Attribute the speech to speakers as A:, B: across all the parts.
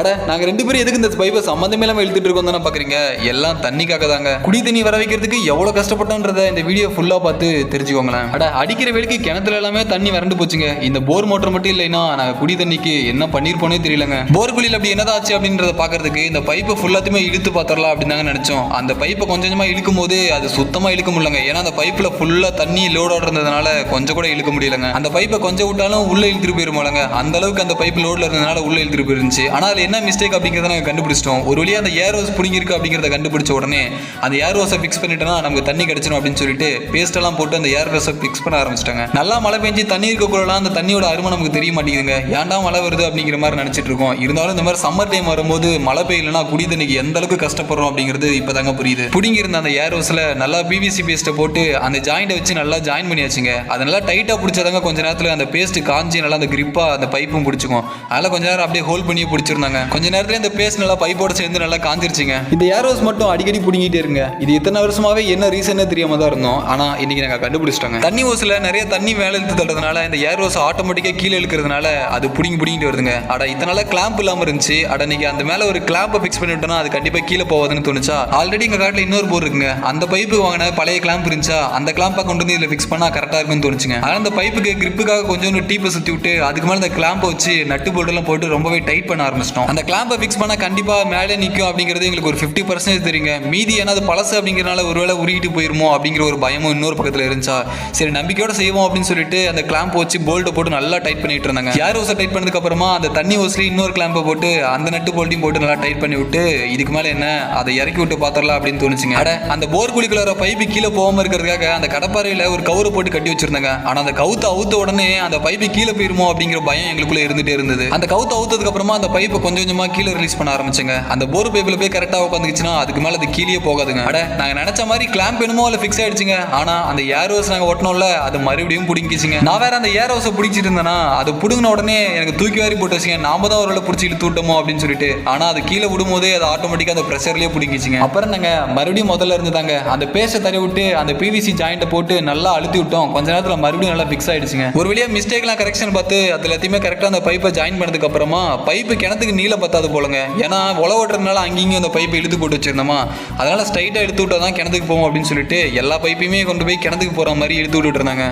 A: அட நாங்க ரெண்டு பேரும் எதுக்கு இந்த பைப்பை சம்மந்தமே இல்லாம இழுத்துட்டு இருக்கோம் தானே பாக்குறீங்க? எல்லாம் தண்ணிக்காக தாங்க. குடி தண்ணி வர வைக்கிறதுக்கு எவ்வளவு கஷ்டப்பட்டோன்றத இந்த வீடியோ ஃபுல்லா பார்த்து தெரிஞ்சுக்கோங்களேன். அட அடிக்கிற வேலைக்கு கிணத்துல எல்லாமே தண்ணி வறண்டு போச்சுங்க. இந்த போர் மோட்டர் மட்டும் இல்லைன்னா நாங்க குடி தண்ணிக்கு என்ன பண்ணிருப்போனே தெரியலங்க. போர் குழியில் அப்படி என்னதாச்சு ஆச்சு அப்படின்றத பாக்குறதுக்கு இந்த பைப்பை ஃபுல்லாத்தையுமே இழுத்து பாத்திரலாம் அப்படின்னு தாங்க நினைச்சோம். அந்த பைப்பை கொஞ்சம் கொஞ்சமா இழுக்கும் போது அது சுத்தமா இழுக்க முடியலங்க. ஏன்னா அந்த பைப்ல ஃபுல்லா தண்ணி லோடோட இருந்ததுனால கொஞ்சம் கூட இழுக்க முடியலங்க. அந்த பைப்பை கொஞ்சம் விட்டாலும் உள்ள இழுத்துட்டு போயிருமாலங்க. அந்த அளவுக்கு அந்த பைப் லோட்ல இருந்ததுனால உள்ள இழுத்துட்டு போயிருந்துச்சு. ஆனா அதுல என்ன மிஸ்டேக் அப்படிங்கிறத நாங்கள் கண்டுபிடிச்சிட்டோம். ஒரு வழியாக அந்த ஏர் ஹோஸ் பிடிங்கிருக்கு அப்படிங்கிறத கண்டுபிடிச்ச உடனே அந்த ஏர் ஹோஸை ஃபிக்ஸ் பண்ணிட்டோம்னா நமக்கு தண்ணி கிடைச்சிடும் அப்படின்னு சொல்லிட்டு பேஸ்ட் எல்லாம் போட்டு அந்த ஏர் ஹோஸை ஃபிக்ஸ் பண்ண ஆரம்பிச்சிட்டாங்க. நல்லா மழை பெஞ்சு தண்ணி இருக்கக்குள்ளலாம் அந்த தண்ணியோட அருமை நமக்கு தெரிய மாட்டேங்குதுங்க. ஏன்டா மழை வருது அப்படிங்கிற மாதிரி நினச்சிட்டு இருக்கோம். இருந்தாலும் இந்த மாதிரி சம்மர் டைம் வரும்போது மழை பெய்யலனா குடி தண்ணிக்கு எந்த அளவுக்கு கஷ்டப்படுறோம் அப்படிங்கிறது இப்பதாங்க புரியுது. பிடிங்கிருந்த அந்த ஏர் ஹோஸ்ல நல்லா பிவிசி பேஸ்ட்டை போட்டு அந்த ஜாயிண்ட்டை வச்சு நல்லா ஜாயின் பண்ணியாச்சுங்க. அதை நல்லா டைட்டாக பிடிச்சதாங்க கொஞ்ச நேரத்தில் அந்த பேஸ்ட் காஞ்சி நல்லா அந்த கிரிப்பாக அந்த பைப்பும் பிடிச்சிக்கும். அதில் கொஞ்ச நேரம் அப்படியே ஹோல்ட் பண்ணி பிடிச்சிருந்தாங்க. கொஞ்ச நேரத்துல இந்த பேஸ்ட் நல்லா பைப்போட சேர்ந்து நல்லா காஞ்சிருச்சுங்க. இந்த ஏர் ஹோஸ் மட்டும் அடிக்கடி பிடிங்கிட்டே இருங்க. இது இத்தனை வருஷமாவே என்ன ரீசன்னு தெரியாம தான் இருந்தோம். ஆனா இன்னைக்கு நாங்க கண்டுபிடிச்சிட்டாங்க. தண்ணி ஹோஸ்ல நிறைய தண்ணி மேல இழுத்து தள்ளுறதுனால இந்த ஏர் ஹோஸ் ஆட்டோமேட்டிக்கா கீழே இழுக்கிறதுனால அது பிடிங்கி பிடிங்கிட்டு வருதுங்க. அட இத்தனால கிளாம்ப் இல்லாம இருந்துச்சு. அட இன்னைக்கு அந்த மேல ஒரு கிளாம்பை ஃபிக்ஸ் பண்ணிவிட்டோம்னா அது கண்டிப்பா கீழே போவாதுன்னு தோணுச்சா? ஆல்ரெடி எங்க காட்டுல இன்னொரு போர் இருக்குங்க. அந்த பைப்பு வாங்கின பழைய கிளாம்ப் இருந்துச்சா? அந்த கிளாம்பை கொண்டு வந்து இதுல ஃபிக்ஸ் பண்ணா கரெக்டா இருக்கும்னு தோணுச்சுங்க. ஆனா அந்த பைப்புக்கு கிரிப்புக்காக கொஞ்சோண்டு டீப்பை சுத்தி விட்டு அதுக்கு மேல அந்த கிளாம்பை வச்சு நட்டு போல்டெல்லாம் போட்டு ரொம்பவே டைட் பண்ண ஆரம்பிச்சிட்டோம். அந்த கிளாம்பை ஃபிக்ஸ் பண்ணால் கண்டிப்பாக மேலே நிற்கும் அப்படிங்கிறது எங்களுக்கு ஒரு ஃபிஃப்டி பர்சன்டேஜ் தெரியுங்க. மீதி ஏன்னா அது பழசு அப்படிங்கிறனால ஒருவேளை உருகிட்டு போயிருமோ அப்படிங்கிற ஒரு பயமும் இன்னொரு பக்கத்தில் இருந்துச்சா? சரி நம்பிக்கையோட செய்வோம் அப்படின்னு சொல்லிட்டு அந்த கிளாம்ப் வச்சு போல்ட்டை போட்டு நல்லா டைட் பண்ணிட்டு இருந்தாங்க. ஏர் ஓசை டைட் பண்ணதுக்கு அப்புறமா அந்த தண்ணி ஹோஸ்ல இன்னொரு கிளாம்பை போட்டு அந்த நட்டு போல்ட்டையும் போட்டு நல்லா டைட் பண்ணி விட்டு இதுக்கு மேலே என்ன? அதை இறக்கி விட்டு பாத்திரலாம் அப்படின்னு தோணுச்சுங்க. அட அந்த போர் குழிக்குள்ள பைப்பு கீழே போகாமல் இருக்கிறதுக்காக அந்த கடப்பாறையில் ஒரு கவுரை போட்டு கட்டி வச்சிருந்தாங்க. ஆனால் அந்த கவுத்து அவுத்த உடனே அந்த பைப்பு கீழே போயிருமோ அப்படிங்கிற பயம் எங்களுக்குள்ளே இருந்துட்டே இருந்தது. அந்த கவுத்து அவுத்ததுக்கு அப்புறமா அந்த பைப்பை கொஞ்சம் கொஞ்சம் கொஞ்சமா கீழே ரிலீஸ் பண்ண ஆரம்பிச்சுங்க. அந்த போர் பைப்பில் போய் கரெக்டா உட்காந்துச்சுன்னா அதுக்கு மேல அது கீழே போகாதுங்க. அட நாங்க நினைச்ச மாதிரி கிளாம்ப் என்னமோ அதுல ஃபிக்ஸ் ஆயிடுச்சுங்க. ஆனா அந்த ஏர் ஹோஸ் நாங்க ஒட்டணும்ல அது மறுபடியும் பிடிங்கிச்சுங்க. நான் வேற அந்த ஏர் ஹோஸை பிடிச்சிட்டு இருந்தேன்னா அது பிடுங்கின உடனே எனக்கு தூக்கி வாரி போட்டு வச்சுங்க. நாம தான் ஒரு பிடிச்சி இழுத்து அப்படின்னு சொல்லிட்டு. ஆனா அது கீழே விடும்போதே அது ஆட்டோமேட்டிக்கா அந்த ப்ரெஷர்லயே பிடிங்கிச்சுங்க. அப்புறம் நாங்க மறுபடியும் முதல்ல இருந்துதாங்க. அந்த பேச தரை விட்டு அந்த பிவிசி ஜாயிண்ட்டை போட்டு நல்லா அழுத்தி விட்டோம். கொஞ்ச நேரத்துல மறுபடியும் நல்லா ஃபிக்ஸ் ஆயிடுச்சுங்க. ஒரு வழியா மிஸ்டேக்லாம் கரெக்ஷன் பார்த்து அது எல்லாத்தையுமே கரெக்டா அந்த பைப்பை ஜாயின் பண்ணதுக்கு அப்புறமா பைப்பு கிணத்துக்கு நீளம் பத்தாது போலங்க. ஏன்னா உழவு ஓட்டுறதுனால அங்கேயும் அந்த பைப்பை இழுத்து போட்டு வச்சிருந்தோமா அதனால ஸ்ட்ரைட்டாக எடுத்து விட்டா தான் கிணத்துக்கு போவோம் அப்படின்னு சொல்லிட்டு எல்லா பைப்பையுமே கொண்டு போய் கிணத்துக்கு போகிற மாதிரி இழுத்து விட்டுட்டு இருந்தாங்க.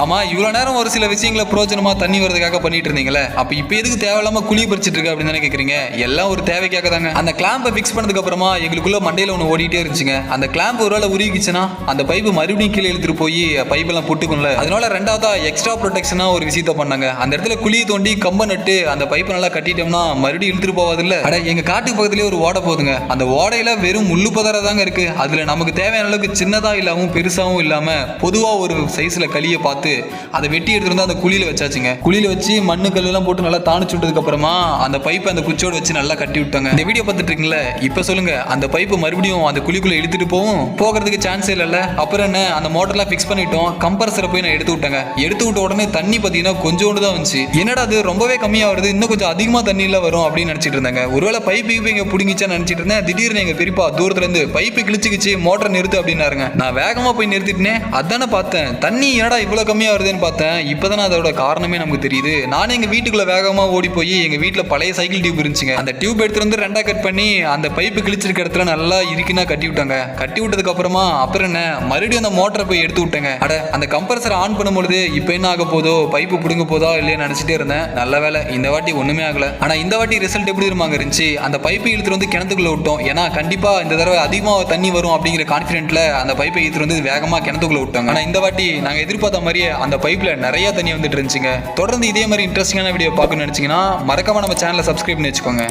A: ஆமா இவ்வளவு நேரம் ஒரு சில விஷயங்களை பிரோஜனமா தண்ணி வரதுக்காக பண்ணிட்டு இருந்தீங்களே அப்ப இப்ப எதுக்கு தேவையில்லாம குழி பறிச்சிட்டு இருக்கு அப்படின்னு தானே கேக்குறீங்க? எல்லாம் ஒரு தேவைக்காக தாங்க அந்த கிளாம்பை ஃபிக்ஸ் பண்ணதுக்கு அப்புறமா எங்களுக்குள்ள மண்டையில ஒன்று ஓடிட்டே இருந்துச்சுங்க. அந்த கிளாம்ப் ஒருவேளை உருகிச்சுன்னா அந்த பைப்பு மறுபடியும் கீழே இழுத்துட்டு போய் பைப்பெல்லாம் புட்டுக்கும்ல. அதனால ரெண்டாவதா எக்ஸ்ட்ரா ப்ரொடெக்ஷனா ஒரு விஷயத்த பண்ணாங்க. அந்த இடத்துல குழியை தோண்டி கம்ப நட்டு அந்த பைப்பை நல்லா கட்டிட்டோம்னா மறுபடியும் இழுத்துட்டு போவாது இல்ல அட எங்க காட்டுக்கு பக்கத்துலயே ஒரு ஓடை போதுங்க. அந்த ஓடையில வெறும் முள்ளு பதற தாங்க இருக்கு. அதுல நமக்கு தேவையான அளவுக்கு சின்னதா இல்லாம பெருசாவும் இல்லாம பொதுவா ஒரு சைஸ்ல களியை பார்த்து அதை வெட்டி எடுத்துட்டு வந்து அந்த குழியில் வச்சாச்சுங்க. குழியில் வச்சு மண்ணு கல்லெல்லாம் போட்டு நல்லா தாணிச்சு விட்டதுக்கு அப்புறமா அந்த பைப்பை அந்த குச்சியோட வச்சு நல்லா கட்டி விட்டாங்க. இந்த வீடியோ பார்த்துட்டு இருக்கீங்களே? இப்போ சொல்லுங்க அந்த பைப்பு மறுபடியும் அந்த குழிக்குள்ள இழுத்துட்டு போகும் போகிறதுக்கு சான்ஸ் இல்லைல்ல. அப்புறம் என்ன? அந்த மோட்டர்லாம் ஃபிக்ஸ் பண்ணிட்டோம். கம்பரசரை போய் நான் எடுத்து விட்டாங்க. எடுத்து விட்ட உடனே தண்ணி பார்த்தீங்கன்னா கொஞ்சோண்டு தான் வந்துச்சு. என்னடா அது? ரொம்பவே கம்மியாக வருது இன்னும் கொஞ்சம் அதிகமாக தண்ணியில் வரும் அப்படின்னு நினச்சிட்டு இருந்தாங்க. ஒருவேளை பைப்பு இப்போ இங்கே பிடிங்கிச்சா நினச்சிட்டு இருந்தேன். திடீர்னு எங்கள் பெரியப்பா தூரத்துல இருந்து பைப்பு கிழிச்சுக்கிச்சு மோட்டர் நிறுத்து அப்படின்னாருங்க. நான் வேகமாக போய் நிறுத்திட்டேன். அதானே பார்த்தேன். தண்ணி என்னடா இவ்வளோ கம்மி கம்மியாக வருதுன்னு பார்த்தேன். இப்போதானே அதோட காரணமே நமக்கு தெரியுது. நானே எங்கள் வீட்டுக்குள்ளே வேகமாக ஓடி போய் எங்கள் வீட்டில் பழைய சைக்கிள் டியூப் இருந்துச்சுங்க. அந்த டியூப் எடுத்துகிட்டு வந்து ரெண்டாக கட் பண்ணி அந்த பைப்பு கிழிச்சிருக்க இடத்துல நல்லா இருக்குன்னா கட்டி விட்டாங்க. கட்டி விட்டதுக்கப்புறமா அப்புறம் என்ன? மறுபடியும் அந்த மோட்டரை போய் எடுத்து விட்டேங்க. அட அந்த கம்ப்ரஸரை ஆன் பண்ணும்பொழுது இப்போ என்ன ஆக போதோ? பைப்பு பிடுங்க போதா இல்லையா நினச்சிட்டே இருந்தேன். நல்ல வேலை இந்த வாட்டி ஒன்றுமே ஆகல. ஆனால் இந்த வாட்டி ரிசல்ட் எப்படி இருமாங்க இருந்துச்சு அந்த பைப்பை இழுத்துட்டு வந்து கிணத்துக்குள்ள விட்டோம். ஏன்னா கண்டிப்பாக இந்த தடவை அதிகமாக தண்ணி வரும் அப்படிங்கிற கான்ஃபிடென்ட்டில் அந்த பைப்பை இழுத்துட்டு வந்து வேகமாக கிணத்துக்குள்ளே விட்டாங்க. ஆனால் இந்த வாட்டி நாங்கள் எதிர்பார்த்த மாதிரி மாதிரியே அந்த பைப்பில் நிறைய தண்ணி வந்துட்டு இருந்துச்சுங்க. தொடர்ந்து இதே மாதிரி இன்ட்ரெஸ்டிங்கான வீடியோ பார்க்கணும்னு நினச்சிங்கன்னா மறக்காம நம்ம சேனலை சப்ஸ்கிரைப் பண்ணி வச்சுக்கோங்க.